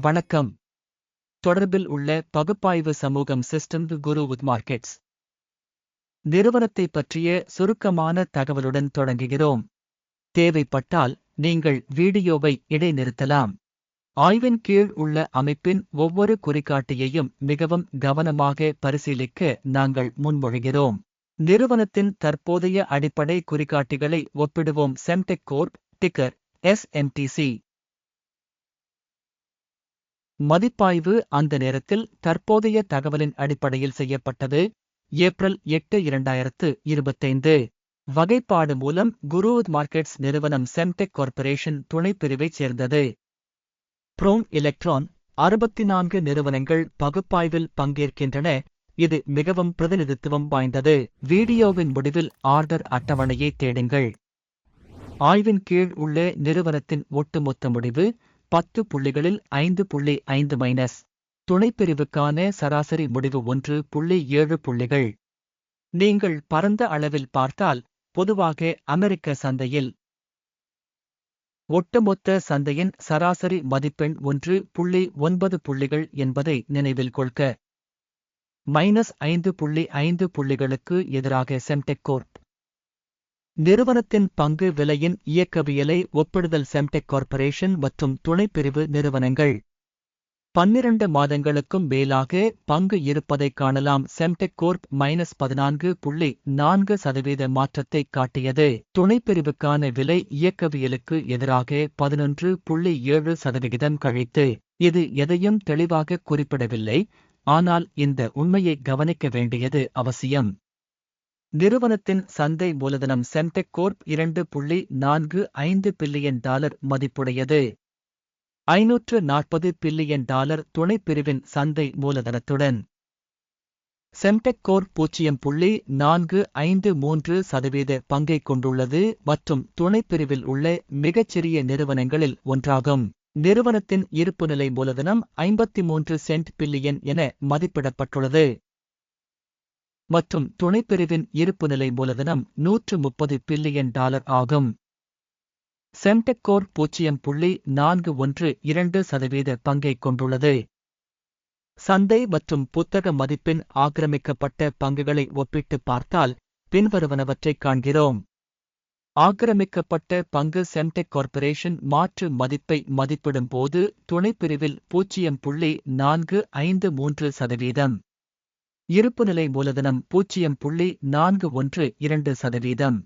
வணக்கம். தொடர்பில் உள்ள பகுப்பாய்வு சமூகம் சிஸ்டம் குரு உத் மார்க்கெட்ஸ் நிறுவனத்தை பற்றிய சுருக்கமான தகவலுடன் தொடங்குகிறோம். தேவைப்பட்டால் நீங்கள் வீடியோவை இடைநிறுத்தலாம். ஆய்வின் கீழ் உள்ள அமைப்பின் ஒவ்வொரு குறிகாட்டியையும் மிகவும் கவனமாக பரிசீலிக்க நாங்கள் முன்மொழிகிறோம். நிறுவனத்தின் தற்போதைய அடிப்படை குறிகாட்டிகளை ஒப்பிடுவோம். செம்டெக் கோர்ப் டிக்கர் எஸ்எம்டிசி மதிப்பாய்வு அந்த நேரத்தில் தற்போதைய தகவலின் அடிப்படையில் செய்யப்பட்டது. ஏப்ரல் எட்டு இரண்டாயிரத்து இருபத்தைந்து. வகைப்பாடு மூலம் குரு மார்க்கெட்ஸ் நிறுவனம் செம்டெக் கார்ப்பரேஷன் துணைப்பிரிவைச் சேர்ந்தது. ப்ரோம் எலக்ட்ரான் அறுபத்தி நான்கு நிறுவனங்கள் பகுப்பாய்வில் பங்கேற்கின்றன. இது மிகவும் பிரதிநிதித்துவம் வாய்ந்தது. வீடியோவின் முடிவில் ஆர்டர் அட்டவணையை தேடுங்கள். ஆய்வின் கீழ் உள்ள நிறுவனத்தின் ஒட்டுமொத்த முடிவு பத்து புள்ளிகளில் ஐந்து புள்ளி ஐந்து மைனஸ் துணைப்பிரிவுக்கான சராசரி முடிவு ஒன்று புள்ளி ஏழு புள்ளிகள். நீங்கள் பரந்த அளவில் பார்த்தால் பொதுவாக அமெரிக்க சந்தையில் ஒட்டுமொத்த சந்தையின் சராசரி மதிப்பெண் ஒன்று புள்ளி ஒன்பது புள்ளிகள் என்பதை நினைவில் கொள்க. மைனஸ் ஐந்து புள்ளி ஐந்து புள்ளிகளுக்கு எதிராக செம்டெக் கோர்ப் நிறுவனத்தின் பங்கு விலையின் இயக்கவியலை ஒப்பிடுதல் செம்டெக் கார்ப்பரேஷன் மற்றும் துணைப்பிரிவு நிறுவனங்கள். பன்னிரண்டு மாதங்களுக்கும் மேலாக பங்கு இருப்பதைக் காணலாம் செம்டெக் கோர்ப் மைனஸ் பதினான்கு புள்ளி நான்கு சதவீத மாற்றத்தை காட்டியது. துணைப்பிரிவுக்கான விலை இயக்கவியலுக்கு எதிராக பதினொன்று புள்ளி ஏழு சதவிகிதம் கழித்து இது எதையும் தெளிவாக குறிப்பிடவில்லை ஆனால் இந்த உண்மையை கவனிக்க வேண்டியது அவசியம். நிறுவனத்தின் சந்தை மூலதனம் சென்டெக் கோர்ப் இரண்டு புள்ளி நான்கு ஐந்து பில்லியன் டாலர் மதிப்புடையது. ஐநூற்று நாற்பது பில்லியன் டாலர் துணைப்பிரிவின் சந்தை மூலதனத்துடன். சென்டெக் கோர் பூஜ்ஜியம் புள்ளி நான்கு ஐந்து மூன்று சதவீத பங்கை கொண்டுள்ளது மற்றும் துணைப்பிரிவில் உள்ள மிகச்சிறிய நிறுவனங்களில் ஒன்றாகும். நிறுவனத்தின் இருப்புநிலை மூலதனம் ஐம்பத்தி மூன்று சென்ட் பில்லியன் என மதிப்பிடப்பட்டுள்ளது. மற்றும் துணைப்பிரிவின் இருப்புநிலை மூலதனம் நூற்று முப்பது பில்லியன் டாலர் ஆகும். செம்டெக்கோர் பூஜ்ஜியம் புள்ளி நான்கு ஒன்று இரண்டு சதவீத பங்கை கொண்டுள்ளது. சந்தை மற்றும் புத்தக மதிப்பின் ஆக்கிரமிக்கப்பட்ட பங்குகளை ஒப்பிட்டு பார்த்தால் பின்வருவனவற்றைக் காண்கிறோம். ஆக்கிரமிக்கப்பட்ட பங்கு செம்டெக் கார்ப்பரேஷன் மாற்று மதிப்பை மதிப்பிடும்போது துணைப்பிரிவில் பூஜ்ஜியம் புள்ளி நான்கு ஐந்து மூன்று சதவீதம். இருப்புநிலை மூலதனம் பூஜ்ஜியம் புள்ளி நான்கு ஒன்று இரண்டு சதவீதம்.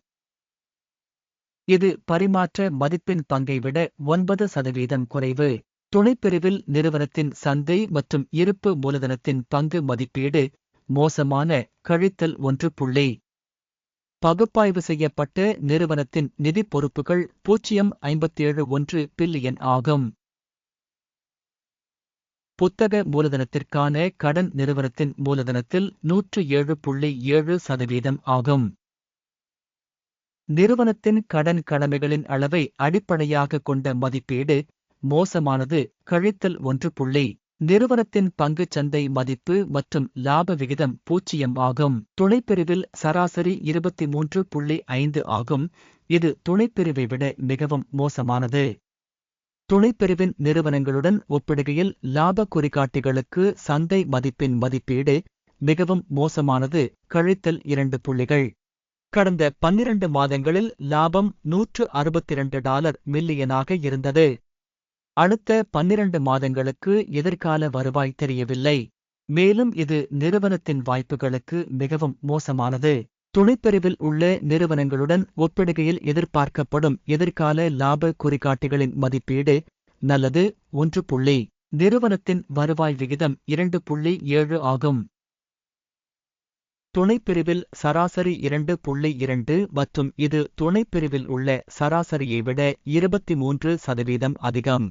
இது பரிமாற்ற மதிப்பின் பங்கை விட ஒன்பது சதவீதம் குறைவு. துணைப்பிரிவில் நிறுவனத்தின் சந்தை மற்றும் இருப்பு மூலதனத்தின் பங்கு மதிப்பீடு மோசமான கழித்தல் ஒன்று புள்ளி. பகுப்பாய்வு செய்யப்பட்ட நிறுவனத்தின் நிதி பொறுப்புகள் பூஜ்ஜியம் ஐம்பத்தேழு ஒன்று பில்லியன் ஆகும். புத்தக மூலதனத்திற்கான கடன் நிறுவனத்தின் மூலதனத்தில் நூற்று ஏழு புள்ளி ஏழு சதவீதம் ஆகும். நிறுவனத்தின் கடன் கடமைகளின் அளவை அடிப்படையாக கொண்ட மதிப்பீடு மோசமானது கழித்தல் ஒன்று புள்ளி. நிறுவனத்தின் பங்குச் சந்தை மதிப்பு மற்றும் லாப விகிதம் பூஜ்ஜியம் ஆகும். துணைப்பிரிவில் சராசரி இருபத்தி மூன்று புள்ளி ஐந்து ஆகும். இது துணைப்பிரிவை விட மிகவும் மோசமானது. துணைப்பிரிவின் நிறுவனங்களுடன் ஒப்பிடுகையில் லாப குறிகாட்டிகளுக்கு சந்தை மதிப்பின் மதிப்பீடு மிகவும் மோசமானது. கழித்தல் இரண்டு புள்ளிகள். கடந்த பன்னிரண்டு மாதங்களில் லாபம் நூற்று அறுபத்தி இரண்டு டாலர் மில்லியனாக இருந்தது. அடுத்த பன்னிரண்டு மாதங்களுக்கு எதிர்கால வருவாய் தெரியவில்லை. மேலும் இது நிறுவனத்தின் வாய்ப்புகளுக்கு மிகவும் மோசமானது. துணைப்பிரிவில் உள்ள நிறுவனங்களுடன் ஒப்பிடுகையில் எதிர்பார்க்கப்படும் எதிர்கால லாப குறிகாட்டிகளின் மதிப்பீடு நல்லது ஒன்று புள்ளி. நிறுவனத்தின் வருவாய் விகிதம் இரண்டு புள்ளி ஏழு ஆகும். துணைப்பிரிவில் சராசரி இரண்டு புள்ளி இரண்டு மற்றும் இது துணைப்பிரிவில் உள்ள சராசரியை விட இருபத்தி மூன்று சதவீதம் அதிகம்.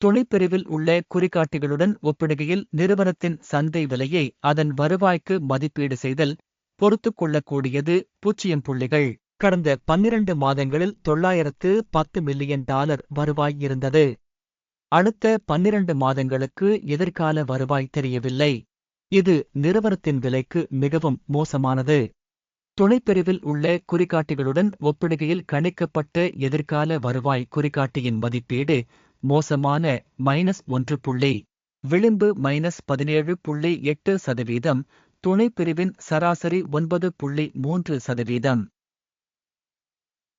துணைப்பிரிவில் உள்ள குறிகாட்டிகளுடன் ஒப்பிடுகையில் நிறுவனத்தின் சந்தை விலையை அதன் வருவாய்க்கு மதிப்பீடு செய்தல் பொறுத்துக் கொள்ளக்கூடியது பூச்சியம் புள்ளிகள். கடந்த பன்னிரண்டு மாதங்களில் தொள்ளாயிரத்து பத்து மில்லியன் டாலர் வருவாய் இருந்தது. அடுத்த பன்னிரண்டு மாதங்களுக்கு எதிர்கால வருவாய் தெரியவில்லை. இது நிறுவனத்தின் விலைக்கு மிகவும் மோசமானது. துணைப்பிரிவில் உள்ள குறிகாட்டிகளுடன் ஒப்பிடுகையில் கணிக்கப்பட்ட எதிர்கால வருவாய் குறிகாட்டியின் மதிப்பீடு மோசமான மைனஸ் ஒன்று புள்ளி விளிம்பு மைனஸ் பதினேழு புள்ளி எட்டு சதவீதம் துணைப் பிரிவின் சராசரி ஒன்பது புள்ளி மூன்று சதவீதம்.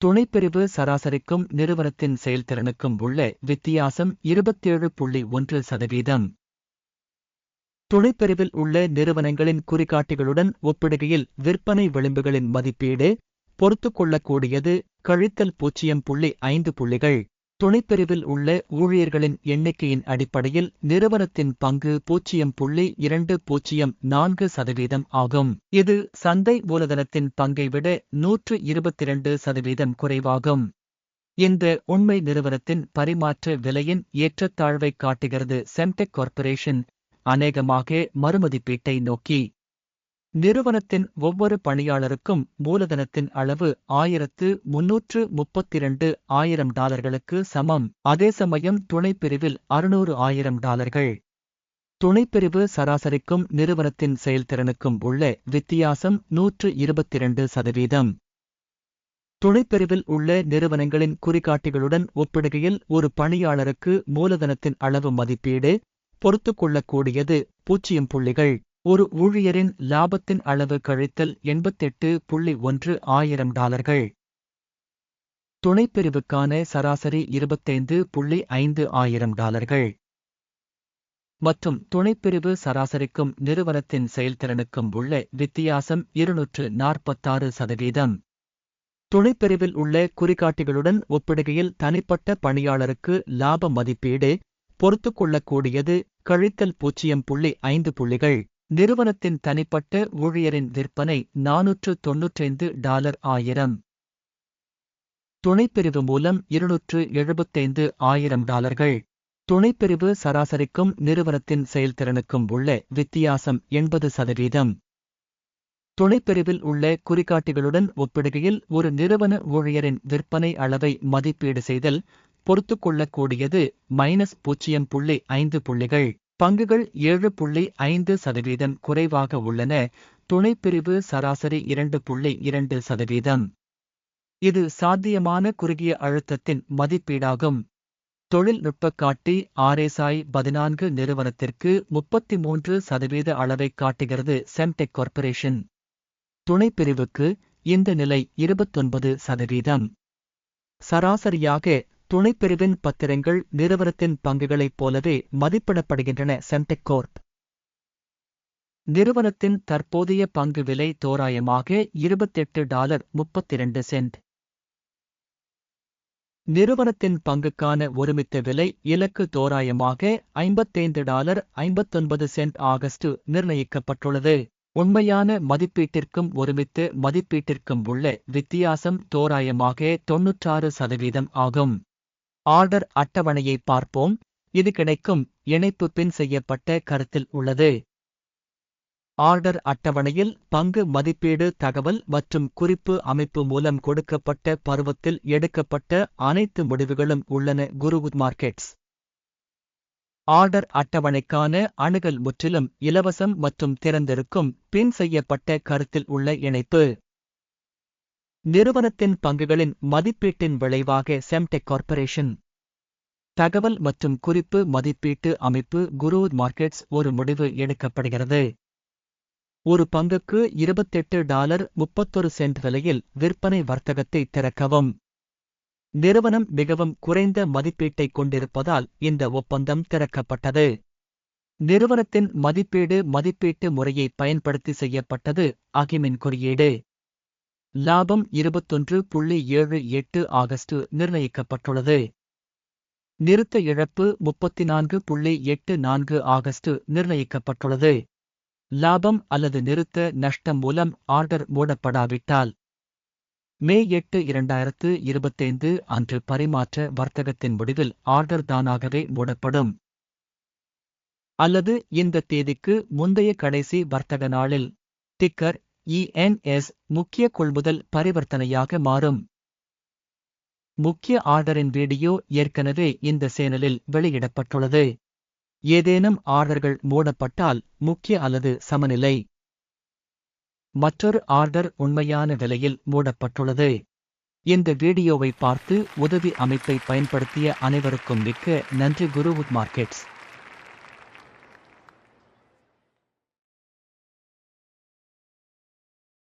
துணைப்பிரிவு சராசரிக்கும் நிறுவனத்தின் செயல்திறனுக்கும் உள்ள வித்தியாசம் இருபத்தேழு புள்ளி ஒன்று சதவீதம். துணைப்பிரிவில் உள்ள நிறுவனங்களின் குறிகாட்டிகளுடன் ஒப்பிடுகையில் விற்பனை விளிம்புகளின் மதிப்பீடு பொறுத்துக்கொள்ளக்கூடியது கழித்தல் பூஜ்ஜியம் புள்ளி ஐந்து புள்ளிகள். துணைப்பிரிவில் உள்ள ஊழியர்களின் எண்ணிக்கையின் அடிப்படையில் நிறுவனத்தின் பங்கு பூஜ்ஜியம் புள்ளி இரண்டு பூஜ்ஜியம் நான்கு சதவீதம் ஆகும். இது சந்தை மூலதனத்தின் பங்கை விட நூற்று இருபத்திரண்டு சதவீதம் குறைவாகும். இந்த உண்மை நிறுவனத்தின் பரிமாற்ற விலையின் ஏற்றத்தாழ்வை காட்டுகிறது செம்டெக் கார்ப்பரேஷன் அநேகமாக மறுமதிப்பீட்டை நோக்கி. நிறுவனத்தின் ஒவ்வொரு பணியாளருக்கும் மூலதனத்தின் அளவு ஆயிரத்து முன்னூற்று முப்பத்திரண்டு ஆயிரம் டாலர்களுக்கு சமம். அதே சமயம் துணைப்பிரிவில் அறுநூறு ஆயிரம் டாலர்கள். துணைப்பிரிவு சராசரிக்கும் நிறுவனத்தின் செயல்திறனுக்கும் உள்ள வித்தியாசம் நூற்று இருபத்திரண்டு சதவீதம். துணைப்பிரிவில் உள்ள நிறுவனங்களின் குறிகாட்டிகளுடன் ஒப்பிடுகையில் ஒரு பணியாளருக்கு மூலதனத்தின் அளவு மதிப்பீடு பொறுத்துக்கொள்ளக்கூடியது பூஜ்ஜியம் புள்ளிகள். ஒரு ஊழியரின் லாபத்தின் அளவு கழித்தல் எண்பத்தெட்டு புள்ளி ஒன்று ஆயிரம் டாலர்கள். துணைப்பிரிவுக்கான சராசரி இருபத்தைந்து புள்ளி ஐந்து ஆயிரம் டாலர்கள். மற்றும் துணைப்பிரிவு சராசரிக்கும் நிறுவனத்தின் செயல்திறனுக்கும் உள்ள வித்தியாசம் இருநூற்று நாற்பத்தாறு சதவீதம். துணைப்பிரிவில் உள்ள குறிகாட்டிகளுடன் ஒப்பிடுகையில் தனிப்பட்ட பணியாளருக்கு லாப மதிப்பீடு பொறுத்துக்கொள்ளக்கூடியது கழித்தல் பூஜ்ஜியம் புள்ளி ஐந்து புள்ளிகள். நிறுவனத்தின் தனிப்பட்ட ஊழியரின் விற்பனை நானூற்று தொன்னூற்றைந்து டாலர் ஆயிரம். துணைப்பிரிவு மூலம் இருநூற்று எழுபத்தைந்து ஆயிரம் டாலர்கள். துணைப்பிரிவு சராசரிக்கும் நிறுவனத்தின் செயல்திறனுக்கும் உள்ள வித்தியாசம் எண்பது சதவீதம். துணைப்பிரிவில் உள்ள குறிகாட்டிகளுடன் ஒப்பிடுகையில் ஒரு நிறுவன ஊழியரின் விற்பனை அளவை மதிப்பீடு செய்தல் பொறுத்துக்கொள்ளக்கூடியது மைனஸ் பூஜ்ஜியம் புள்ளி ஐந்து புள்ளிகள். பங்குகள் ஏழு புள்ளி ஐந்து சதவீதம் குறைவாக உள்ளன. துணைப்பிரிவு சராசரி இரண்டு புள்ளி இரண்டு சதவீதம். இது சாத்தியமான குறுகிய அழுத்தத்தின் மதிப்பீடாகும். தொழில்நுட்ப காட்டி ஆர்எஸ்ஐ பதினான்கு நிறுவனத்திற்கு முப்பத்தி மூன்று சதவீத அளவை காட்டுகிறது செம்டெக் கார்ப்பரேஷன் துணைப்பிரிவுக்கு இந்த நிலை இருபத்தொன்பது சதவீதம். சராசரியாக துணைப்பிரிவின் பத்திரங்கள் நிறுவனத்தின் பங்குகளைப் போலவே மதிப்பிடப்படுகின்றன செம்டெக் கோர்ப் நிறுவனத்தின் தற்போதைய பங்கு விலை தோராயமாக இருபத்தெட்டு டாலர் முப்பத்திரண்டு சென்ட். நிறுவனத்தின் பங்குக்கான ஒருமித்த விலை இலக்கு தோராயமாக ஐம்பத்தைந்து டாலர் ஐம்பத்தொன்பது சென்ட் ஆகஸ்ட் நிர்ணயிக்கப்பட்டுள்ளது. உண்மையான மதிப்பீட்டிற்கும் ஒருமித்த மதிப்பீட்டிற்கும் உள்ள வித்தியாசம் தோராயமாக தொன்னூற்றாறு சதவீதம் ஆகும். ஆர்டர் அட்டவணையை பார்ப்போம். இது கிடைக்கும். இணைப்பு பின் செய்யப்பட்ட கருத்தில் உள்ளது. ஆர்டர் அட்டவணையில் பங்கு மதிப்பீடு தகவல் மற்றும் குறிப்பு அமைப்பு மூலம் கொடுக்கப்பட்ட பருவத்தில் எடுக்கப்பட்ட அனைத்து முடிவுகளும் உள்ளன. குருவுத் மார்க்கெட்ஸ். ஆர்டர் அட்டவணைக்கான அணுகல் முற்றிலும் இலவசம் மற்றும் திறந்திருக்கும். பின் செய்யப்பட்ட கருத்தில் உள்ள இணைப்பு. நிறுவனத்தின் பங்குகளின் மதிப்பீட்டின் விளைவாக செம்டெக் கார்ப்பரேஷன் தகவல் மற்றும் குறிப்பு மதிப்பீட்டு அமைப்பு குரு மார்க்கெட்ஸ் ஒரு முடிவு எடுக்கப்படுகிறது. ஒரு பங்குக்கு இருபத்தெட்டு டாலர் முப்பத்தொரு சென்ட் விலையில் விற்பனை வர்த்தகத்தை திறக்கவும். நிறுவனம் மிகவும் குறைந்த மதிப்பீட்டைக் கொண்டிருப்பதால் இந்த ஒப்பந்தம் திறக்கப்பட்டது. நிறுவனத்தின் மதிப்பீடு மதிப்பீட்டு முறையை பயன்படுத்தி செய்யப்பட்டது அகிமின் குறியீடு. லாபம் இருபத்தொன்று புள்ளி ஏழு எட்டு ஆகஸ்ட் நிர்ணயிக்கப்பட்டுள்ளது. நிறுத்த இழப்பு முப்பத்தி நான்கு புள்ளி எட்டு நான்கு ஆகஸ்ட் நிர்ணயிக்கப்பட்டுள்ளது. லாபம் அல்லது நிறுத்த நஷ்டம் மூலம் ஆர்டர் மூடப்படாவிட்டால் மே எட்டு இரண்டாயிரத்து இருபத்தைந்து அன்று பரிமாற்ற வர்த்தகத்தின் முடிவில் ஆர்டர் தானாகவே மூடப்படும். அல்லது இந்த தேதிக்கு முந்தைய கடைசி வர்த்தக நாளில் டிக்கர் இஎன்எஸ் முக்கிய கொள்முதல் பரிவர்த்தனையாக மாறும். முக்கிய ஆர்டரின் வீடியோ ஏற்கனவே இந்த சேனலில் வெளியிடப்பட்டுள்ளது. ஏதேனும் ஆர்டர்கள் மூடப்பட்டால் முக்கிய அல்லது சமநிலை. மற்றொரு ஆர்டர் உண்மையான விலையில் மூடப்பட்டுள்ளது. இந்த வீடியோவை பார்த்து உதவி அமைப்பை பயன்படுத்திய அனைவருக்கும் மிக்க நன்றி குருவுட் மார்க்கெட்ஸ்.